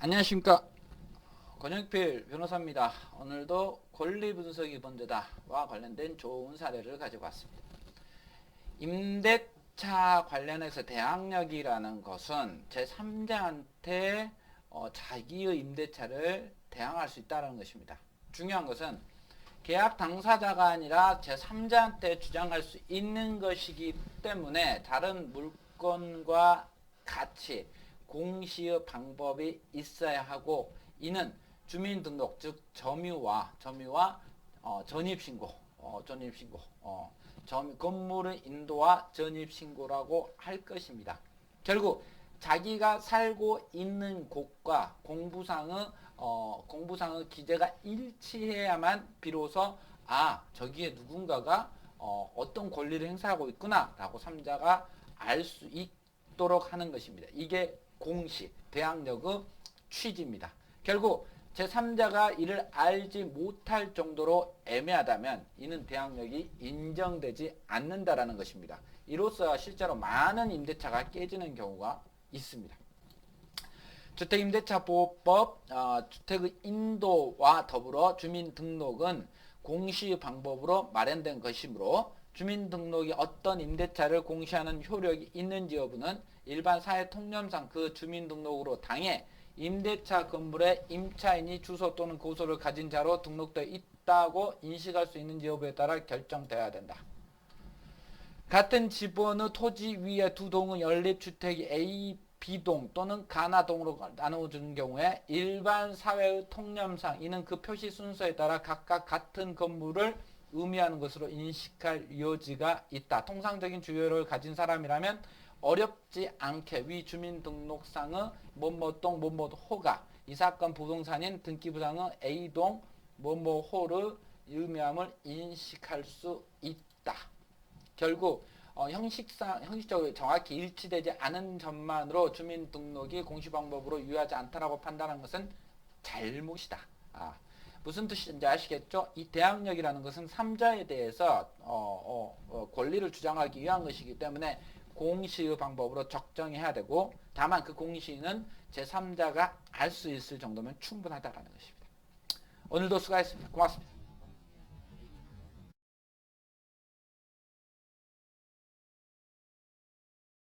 안녕하십니까 권영필 변호사입니다. 오늘도 권리 분석이 문제다와 관련된 좋은 사례를 가지고 왔습니다. 임대차 관련해서 대항력이라는 것은 제3자한테 어, 자기의 임대차를 대항할 수 있다는 것입니다. 중요한 것은 계약 당사자가 아니라 제3자한테 주장할 수 있는 것이기 때문에 다른 물건과 같이 공시의 방법이 있어야 하고 이는 주민등록 즉 점유와 점유와 어, 전입신고 어, 전입신고 어, 점, 건물의 인도와 전입신고라고 할 것입니다. 결국 자기가 살고 있는 곳과 공부상의 어, 공부상의 기재가 일치해야만 비로소 아 저기에 누군가가 어, 어떤 권리를 행사하고 있구나라고 삼자가 알 수 있도록 하는 것입니다. 이게 공시 대항력의 취지입니다. 결국 제3자가 이를 알지 못할 정도로 애매하다면 이는 대항력이 인정되지 않는다라는 것입니다. 이로써 실제로 많은 임대차가 깨지는 경우가 있습니다. 주택임대차보호법 어, 주택의 인도와 더불어 주민등록은 공시 방법으로 마련된 것이므로 주민등록이 어떤 임대차를 공시하는 효력이 있는지 여부는 일반 사회 통념상 그 주민등록으로 당해 임대차 건물에 임차인이 주소 또는 고소를 가진 자로 등록되어 있다고 인식할 수 있는지 여부에 따라 결정되어야 된다. 같은 지번의 토지 위에 두 동의 연립주택이 A, B동 또는 가나동으로 나누어지는 경우에 일반 사회의 통념상 이는 그 표시 순서에 따라 각각 같은 건물을 의미하는 것으로 인식할 여지가 있다. 통상적인 주요를 가진 사람이라면 어렵지 않게 위 주민등록상의 뭐뭐동 뭐뭐호가 이 사건 부동산인 등기부상의 A동 뭐뭐호를 의미함을 인식할 수 있다. 결국 어, 형식상 형식적으로 정확히 일치되지 않은 점만으로 주민등록이 공시 방법으로 유효하지 않다라고 판단한 것은 잘못이다. 아, 무슨 뜻인지 아시겠죠? 이 대항력이라는 것은 삼자에 대해서 어, 어, 어, 권리를 주장하기 위한 것이기 때문에 공시의 방법으로 적정해야 되고 다만 그 공시는 제3자가 알 수 있을 정도면 충분하다라는 것입니다. 오늘도 수고하셨습니다. 고맙습니다.